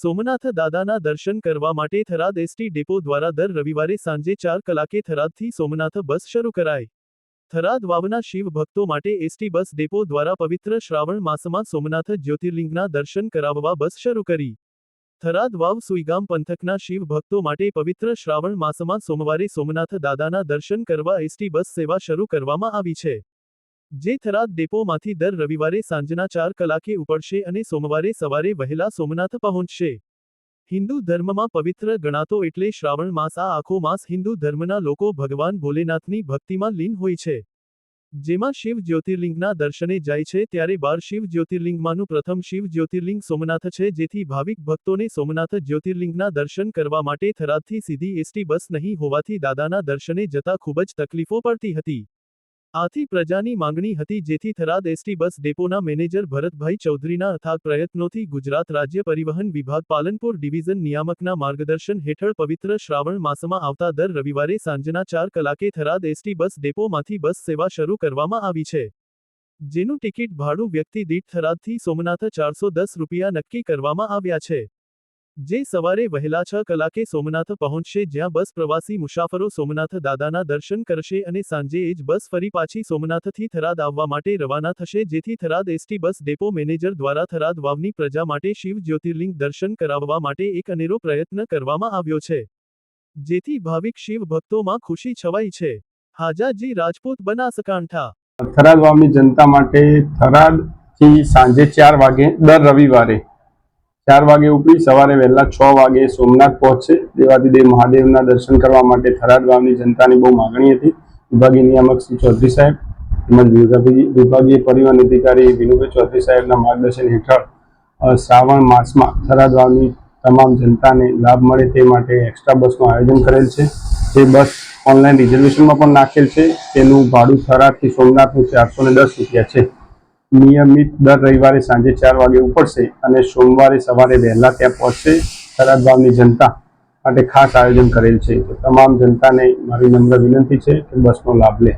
સોમનાથ દાદાના દર્શન કરવા માટે થરાદ એસટી ડેપો દ્વારા દર રવિવારે સાંજે ચાર કલાકે થરાદથી સોમનાથ બસ શરૂ કરાઈ. થરાદ વાવના શિવ ભક્તો માટે એસટી બસ ડેપો દ્વારા પવિત્ર શ્રાવણ માસમાં સોમનાથ જ્યોતિર્લિંગના દર્શન કરાવવા બસ શરૂ કરી. થરાદ વાવ સુઈગામ પંથકના શિવ ભક્તો માટે પવિત્ર શ્રાવણ માસમાં સોમવારે સોમનાથ દાદાના દર્શન કરવા એસટી બસ સેવા શરૂ કરવામાં આવી છે. જે થરાદ ડેપોમાંથી દર રવિવારે સાંજના ચાર કલાકે ઉપડશે અને સોમવારે સવારે વહેલા સોમનાથ પહોંચશે. હિન્દુ ધર્મમાં પવિત્ર ગણાતો એટલે શ્રાવણ માસ આ આખો માસ હિન્દુ ધર્મના લોકો ભગવાન ભોલેનાથની ભક્તિમાં લીન હોય છે. જેમાં શિવ જ્યોતિર્લિંગના દર્શને જાય છે ત્યારે બાર શિવ જ્યોતિર્લિંગમાંનું પ્રથમ શિવ જ્યોતિર્લિંગ સોમનાથ છે જેથી ભાવિક ભક્તોને સોમનાથ જ્યોતિર્લિંગના દર્શન કરવા માટે થરાદથી સીધી એસટી બસ નહીં હોવાથી દાદાના દર્શને જતા ખૂબ જ તકલીફો પડતી હતી. આથી પ્રજાની માંગણી હતી જેથી થરાદ એસટી બસ ડેપોના મેનેજર ભરતભાઈ ચૌધરીના અથાગ પ્રયત્નોથી ગુજરાત રાજ્ય પરિવહન વિભાગ પાલનપુર ડિવિઝન નિયામકના માર્ગદર્શન હેઠળ પવિત્ર શ્રાવણ માસમાં આવતા દર રવિવારે સાંજના ચાર કલાકે થરાદ એસટી બસ ડેપોમાંથી બસ સેવા શરૂ કરવામાં આવી છે. જેનું ટિકિટ ભાડું વ્યક્તિ દીઠ થરાદથી સોમનાથ ચારસો દસ રૂપિયા નક્કી કરવામાં આવ્યા છે. જે સવારે વહેલા છ કલાકે સોમનાથ પહોંચશે જ્યાં બસ પ્રવાસી મુસાફરો સોમનાથ દાદાના દર્શન કરશે અને સાંજે એ જ બસ ફરી પાછી સોમનાથથી થરાદ આવવા માટે રવાના થશે, જેથી Tharad ST bus depot manager દ્વારા થરાદ વાવની પ્રજા માટે શિવ જ્યોતિર્લિંગ દર્શન કરાવવા માટે એક અનેરો પ્રયત્ન કરવામાં આવ્યો છે. જેથી ભાવિક શિવ ભક્તોમાં ખુશી છવાઈ છે. હાજાજી રાજપૂત બનાસકાંઠા. થરાદ વાવની જનતા માટે થરાદથી સાંજે ચાર વાગે દર રવિવારે ચાર વાગે ઉપડી સવારે વહેલા છ વાગે સોમનાથ પહોંચશે. દેવાદિદેવ મહાદેવના દર્શન કરવા માટે થરાદ વાવની જનતાની બહુ માગણી હતી. વિભાગીય નિયામક શ્રી ચૌધરી સાહેબ તેમજ વિભાગીય પરિવહન અધિકારી વિનુભાઈ ચૌધરી સાહેબના માર્ગદર્શન હેઠળ શ્રાવણ માસમાં થરાદ વાવની તમામ જનતાને લાભ મળે તે માટે એક્સ્ટ્રા બસનું આયોજન કરેલ છે. તે બસ ઓનલાઈન રિઝર્વેશનમાં પણ નાખેલ છે. તેનું ભાડું થરાદથી સોમનાથનું ચારસો દસ રૂપિયા છે. નિયમિત દર રવિવારે સાંજે ચાર વાગે ઉપડશે અને સોમવારે સવારે વહેલા ત્યાં પહોંચશે થરાદ ગામની જનતા માટે ખાસ આયોજન કરેલ છે. તમામ જનતાને મારી નમ્ર વિનંતી છે કે બસનો લાભ લે.